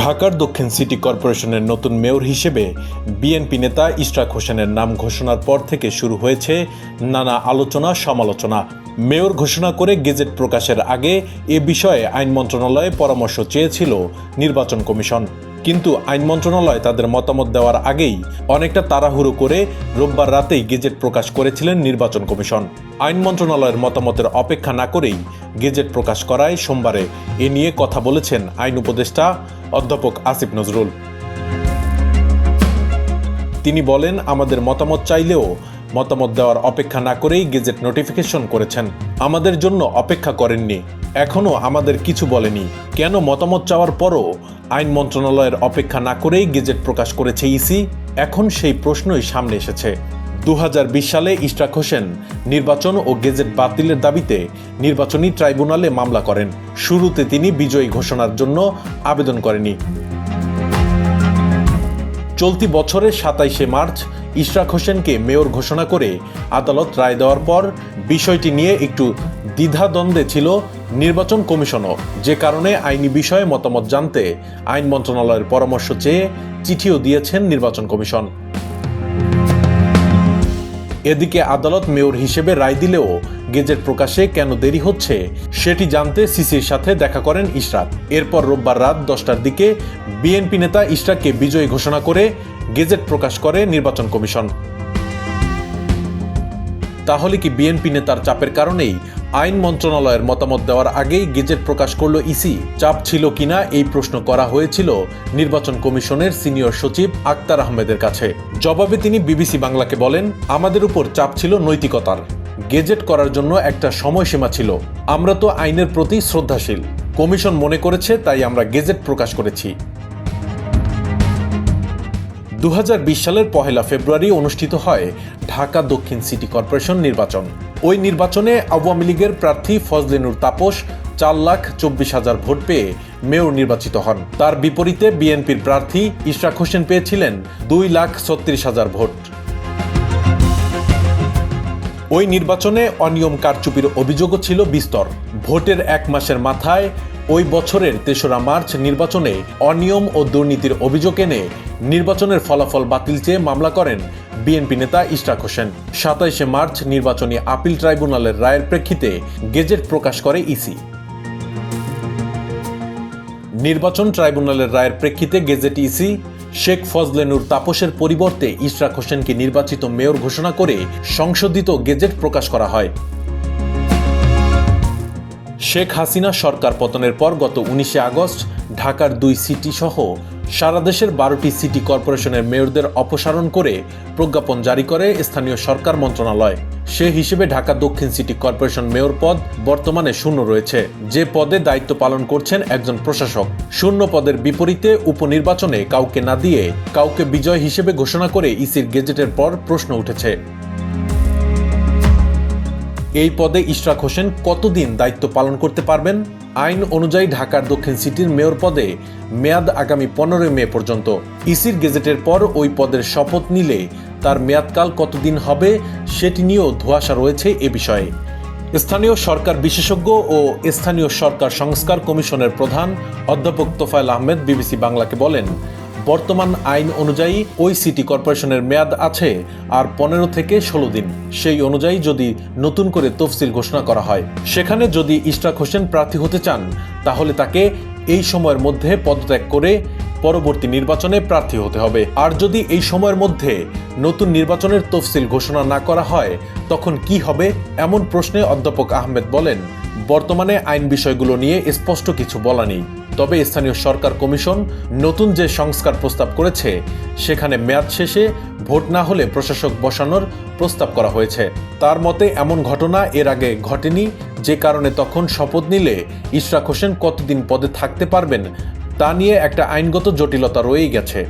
ঢাকার দক্ষিণ সিটি কর্পোরেশনের নতুন মেয়র হিসেবে বিএনপি নেতা ইশরাক হোসেনের নাম ঘোষণার পর থেকে শুরু হয়েছে নানা আলোচনা, সমালোচনা। মেয়র ঘোষণা করে গেজেট প্রকাশের আগে এ বিষয়ে আইন মন্ত্রণালয়ে পরামর্শ চেয়েছিল নির্বাচন কমিশন। কিন্তু আইন মন্ত্রণালয় তাদের মতামত দেওয়ার আগেই অনেকটা তাড়াহুড়ো করে রোববার রাতেই গেজেট প্রকাশ করেছিলেন নির্বাচন কমিশন। আইন মন্ত্রণালয়ের মতামতের অপেক্ষা না করেই গেজেট প্রকাশ করায় সোমবারে এ নিয়ে কথা বলেছেন আইন উপদেষ্টা অধ্যাপক আসিফ নজরুল। তিনি বলেন, আমাদের মতামত চাইলেও মতামত দেওয়ার অপেক্ষা না করেই গেজেট নোটিফিকেশন করেছেন। আমাদের জন্য অপেক্ষা করেননি। এখনও আমাদের কিছু বলেনি। কেন মতামত চাওয়ার পরও আইন মন্ত্রণালয়ের অপেক্ষা না করেই গেজেট প্রকাশ করেছে ইসি? এখন সেই প্রশ্নই সামনে এসেছে। দু হাজার বিশ সালে ইশরাক হোসেন নির্বাচন ও গেজেট বাতিলের দাবিতে নির্বাচনী ট্রাইব্যুনালে মামলা করেন। শুরুতে তিনি বিজয়ী ঘোষণার জন্য আবেদন করেনি। চলতি বছরের সাতাইশে মার্চ ইশরাক হোসেনকে মেয়র ঘোষণা করে আদালত রায় দেওয়ার পর বিষয়টি নিয়ে একটু দ্বিধাদ্বন্দ্বে ছিল নির্বাচন কমিশনও যে কারণে আইনি বিষয়ে মতামত জানতে আইন মন্ত্রণালয়ের পরামর্শ চেয়ে চিঠিও দিয়েছেন নির্বাচন কমিশন। এদিকে আদালত মেয়র হিসেবে রায় দিলেও গেজেট প্রকাশে কেন দেরি হচ্ছে সেটি জানতে সিসির সাথে দেখা করেন ইশরাক এরপর রোববার রাত দশটার দিকে বিএনপি নেতা ইশরাককে বিজয়ী ঘোষণা করে গেজেট প্রকাশ করে নির্বাচন কমিশন। তাহলে কি বিএনপি নেতার চাপের কারণেই আইন মন্ত্রণালয়ের মতামত দেওয়ার আগেই গেজেট প্রকাশ করল ইসি। চাপ ছিল কিনা এই প্রশ্ন করা হয়েছিল নির্বাচন কমিশনের সিনিয়র সচিব আক্তার আহমেদের কাছে। জবাবে তিনি বিবিসি বাংলাকে বলেন, আমাদের উপর চাপ ছিল নৈতিকতার। গেজেট করার জন্য একটা সময়সীমা ছিল। আমরা তো আইনের প্রতি শ্রদ্ধাশীল। কমিশন মনে করেছে, তাই আমরা গেজেট প্রকাশ করেছি। দুহাজার বিশ সালের পহেলা ফেব্রুয়ারি অনুষ্ঠিত হয় ঢাকা দক্ষিণ সিটি কর্পোরেশন নির্বাচন। ওই নির্বাচনে আওয়ামী লীগের প্রার্থী ফজলিনুর তাপস চার লাখ চব্বিশ হাজার ভোট পেয়ে মেয়র নির্বাচিত হন। তার বিপরীতে বিএনপির প্রার্থী ইশরাক হোসেন পেয়েছিলেন দুই লাখ ছত্রিশ হাজার ভোট। ওই নির্বাচনে অনিয়ম কারচুপির অভিযোগও ছিল বিস্তর। ভোটের এক মাসের মাথায় ওই বছরের তেসরা মার্চ নির্বাচনে অনিয়ম ও দুর্নীতির অভিযোগ এনে নির্বাচনের ফলাফল বাতিল চেয়ে মামলা করেন বিএনপি নেতা ইশরাক হোসেন। সাতাইশে মার্চ নির্বাচনী আপিল ট্রাইব্যুনালের রায়ের প্রেক্ষিতে গেজেট প্রকাশ করে ইসি। নির্বাচন ট্রাইব্যুনালের রায়ের প্রেক্ষিতে গেজেট ইসি, শেখ ফজলেনুর তাপসের পরিবর্তে ইশরাক হোসেনকে নির্বাচিত মেয়র ঘোষণা করে সংশোধিত গেজেট প্রকাশ করা হয়। শেখ হাসিনা সরকার পতনের পর গত উনিশে আগস্ট ঢাকার দুই সিটি সহ সারা দেশের বারোটি সিটি কর্পোরেশনের মেয়রদের অপসারণ করে প্রজ্ঞাপন জারি করে স্থানীয় সরকার মন্ত্রণালয়। সে হিসেবে ঢাকা দক্ষিণ সিটি কর্পোরেশন মেয়র পদ বর্তমানে শূন্য রয়েছে। যে পদে দায়িত্ব পালন করছেন একজন প্রশাসক। শূন্য পদের বিপরীতে উপনির্বাচনে কাউকে না দিয়ে কাউকে বিজয় হিসেবে ঘোষণা করে ইসির গেজেটের পর প্রশ্ন উঠেছে। এই পদে ইশরাক হোসেন কতদিন দায়িত্ব পালন করতে পারবেন? আইন অনুযায়ী ঢাকার দক্ষিণ সিটির মেয়র পদে মেয়াদ আগামী পনেরোই মে পর্যন্ত। ইসির গেজেটের পর ওই পদের শপথ নিলে তার মেয়াদকাল কতদিন হবে সেটি নিয়েও ধোঁয়াশা রয়েছে এ বিষয়ে। স্থানীয় সরকার বিশেষজ্ঞ ও স্থানীয় সরকার সংস্কার কমিশনের প্রধান অধ্যাপক তোফায়েল আহমেদ বিবিসি বাংলাকে বলেন বর্তমান আইন অনুযায়ী ওই সিটি কর্পোরেশনের মেয়াদ আছে আর পনেরো থেকে ষোলো দিন। সেই অনুযায়ী যদি নতুন করে তফসিল ঘোষণা করা হয়। সেখানে যদি ইশরাক হোসেন প্রার্থী হতে চান, তাহলে তাকে এই সময়ের মধ্যে পদত্যাগ করে পরবর্তী নির্বাচনে প্রার্থী হতে হবে। আর যদি এই সময়ের মধ্যে নতুন নির্বাচনের তফসিল ঘোষণা না করা হয়, তখন কি হবে এমন প্রশ্নে অধ্যাপক আহমেদ বলেন বর্তমানে আইন বিষয়গুলো নিয়ে স্পষ্ট কিছু বলা নেই। তবে স্থানীয় সরকার কমিশন নতুন যে সংস্কার প্রস্তাব করেছে, সেখানে মেয়াদ শেষে ভোট না হলে প্রশাসক বসানোর প্রস্তাব করা হয়েছে। তার মতে, এমন ঘটনা এর আগে ঘটেনি। যে কারণে তখন শপথ নিলে ইশরাক হোসেন কতদিন পদে থাকতে পারবেন, তা নিয়ে একটা আইনগত জটিলতা রয়েই গেছে।